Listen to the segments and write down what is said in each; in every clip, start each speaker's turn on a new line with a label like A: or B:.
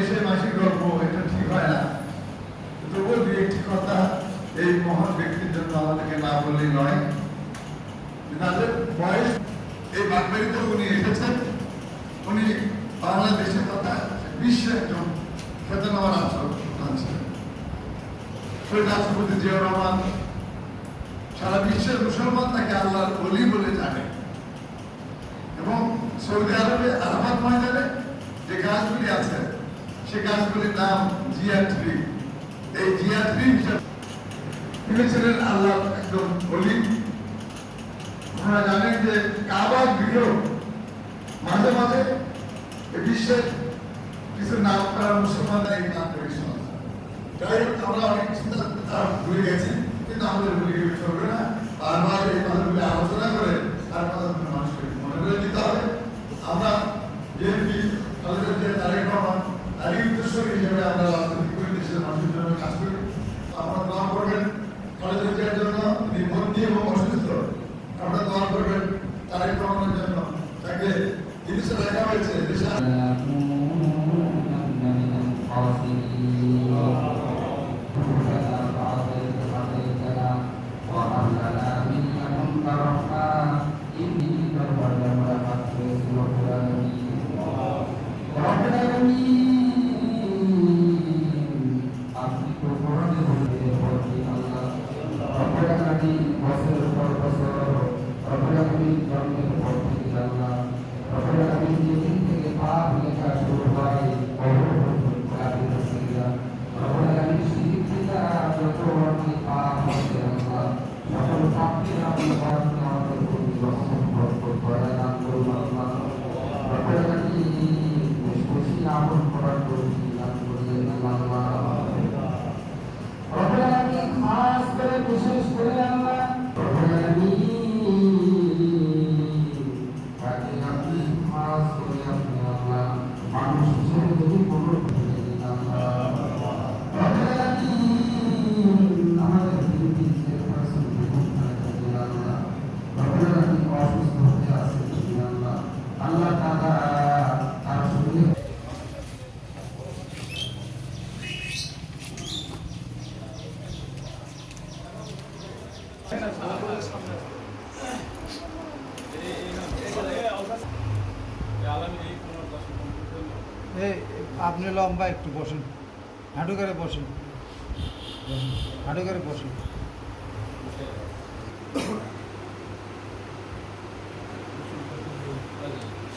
A: এসে মাসির গল্প এটা ঠিক হয় না। তবুও দুই একটি কথা, এই মহান ব্যক্তির জন্য আমাদেরকে না বললেই নয়। তাদের বয়স, এই বাগবাড়িতে উনি এসেছেন, উনি বাংলাদেশের কথা বিশ্বের একজন খ্যাতনামা রাষ্ট্রপ্রধান ছিলেন শহীদ রাষ্ট্রপতি জিয়াউর রহমান সারা বিশ্বের মুসলমান তাকে আল্লাহর বলি বলে জানে। এবং সৌদি আরবে আরাফাত ময়দানে যে গাছগুলি আছে সে গাছগুলির নাম জিয়া ট্রি এই জিয়া ট্রি হিসাবে ছিলেন আল্লাহ একজন বলি আপনারা জানেন যে কাবা গৃহ মাঝে মাঝে বিশ্বের কিছু নাম করা মুসলমানরা এই নাম করে যাই হোক, আমরা অনেক চিন্তা তারা ভুলে গেছি, কিন্তু আমাদের ভুলে গেলে চলবে না। বারবার এই কথাগুলি আলোচনা করে তার কথাগুলো মানুষকে মনে করে দিতে হবে। আমরা বিএনপি তাদের তারেক তারই উদ্দেশ্য হিসেবে আমরা রাজনৈতিক করে দেশের মানুষের কাজ করি। আপনারা দোয়া করবেন কলেজের যাওয়ার জন্য তিনি বন্দী এবং অসুস্থ। আপনারা দোয়া করবেন, তারেক প্রমাণের জন্য। তাকে জিনিসটা দেখা হয়েছে
B: এই আপনি লম্বা একটু বসুন। হাঁটু করে বসুন। হাঁটু করে বসুন।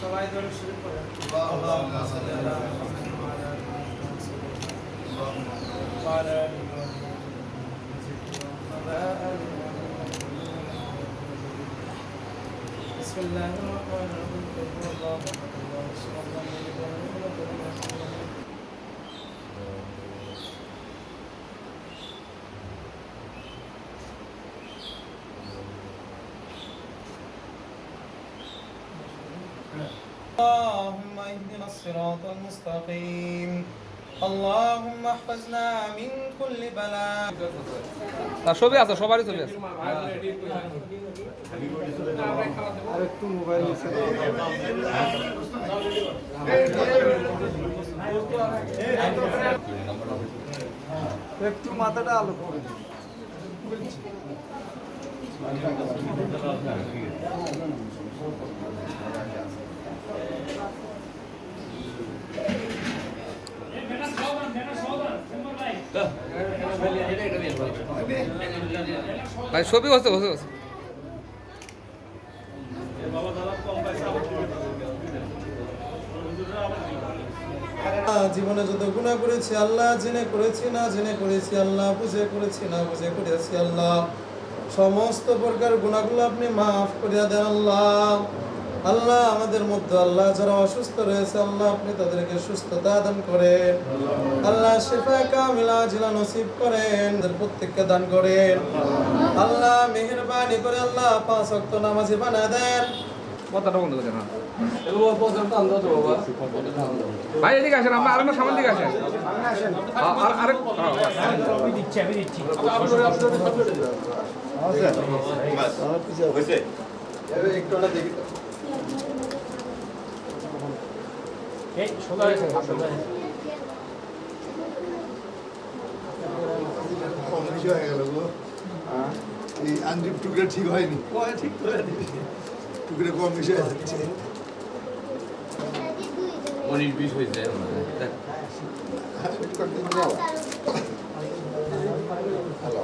B: সবাই ধরে শুরু করেন اللهم اهدنا الصراط المستقيم.
C: না সবই আছে সবারই চলে আছে।
B: একটু মাথাটা আলো করে
C: ভাই, ছবি বসে বসে বসে।
D: জীবনে যত গুণা করেছি, আল্লাহ জেনে করেছি, না জেনে করেছি, আল্লাহ বুঝে করেছি, না বুঝে করেছি, আল্লাহ। সমস্ত প্রকার গুণাগুলো আপনি মাফ করিয়া দেন, আল্লাহ। আল্লাহ আমাদের মধ্যে আল্লাহ যারা অসুস্থ রয়েছে আল্লাহ আপনি তাদেরকে সুস্থতা দান করেন। আল্লাহ শেফা কামিলা জিলা নসিব করেন প্রত্যেককে দান করেন। আল্লাহ মেহেরবানি করে আল্লাহ পাঁচ অক্ত নামাজি বানা দেন।
C: ভাই এদিকে আসেন আমরা আরেকটা দিকে আসেন। হ্যাঁ,
A: হয়ে গেল গো। এই আঞ্জিপ টুকরা ঠিক হয়নি।
D: ঠিক করে
A: টুকরা কম বেশি হয়ে যাচ্ছে।
C: উনিশ বিশ হয়েছে
E: হ্যালো।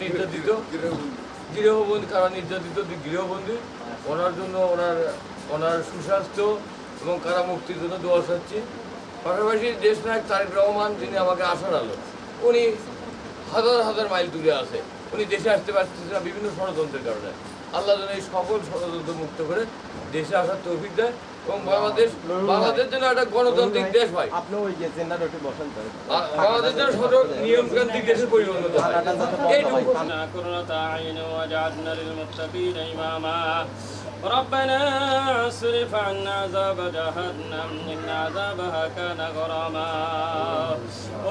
E: নির্যাতিত গৃহবন্দী কারা নির্যাতিত গৃহবন্দী ওনার জন্য ওনার ওনার সুস্বাস্থ্য এবং কারা মুক্তির জন্য দোয়া চাচ্ছি পাশাপাশি দেশ নায়ক তারেক রহমান যিনি আমাকে আশার আলো উনি হাজার হাজার মাইল দূরে আছে। উনি দেশে আসতে পারতেছে না বিভিন্ন ষড়যন্ত্রের কারণে। আল্লাহ যেন এই সকল ষড়যন্ত্র মুক্ত করে দেশে আসার তৌফিক দেয় এবং বাংলাদেশ বাংলাদেশ যেন একটা গণতান্ত্রিক দেশ হয়। আ- বাংলাদেশ যেন সদর নিয়মতান্ত্রিক দেশে পরিণত হয়। এইটুকু
F: قرة أعين واجعلنا للمتقين إماما ربنا اصرف عنا عذاب جهنم إن عذابها كان غراما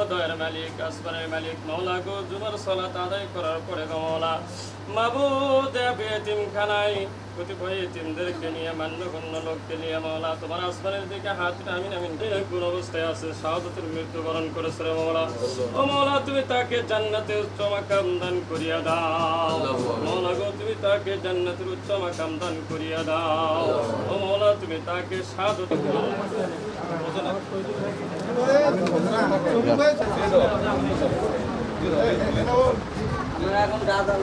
F: ওদয়ের মালিক আসমানের মালিক মৌলা গো জুমার সলাত আদায় করার পরে গো মৌলা মাবুদ এতিম খানাই কতিপয় এতিমদেরকে নিয়ে মান্যগণ্য লোককে নিয়ে মৌলা তোমার আসমানের দিকে হাত নামিন আমিন কোন অবস্থায় আছে, শাহাদতের মৃত্যুবরণ করেছে রে ও মৌলা তুমি তাকে জান্নাতে উচ্চ মাকাম দান করিয়া দাও। মৌলা গো, তুমি তাকে জান্নাতের উচ্চ দান করিয়া দাও। ও মৌলা তুমি তাকে শাহাদত
G: এখন দাদা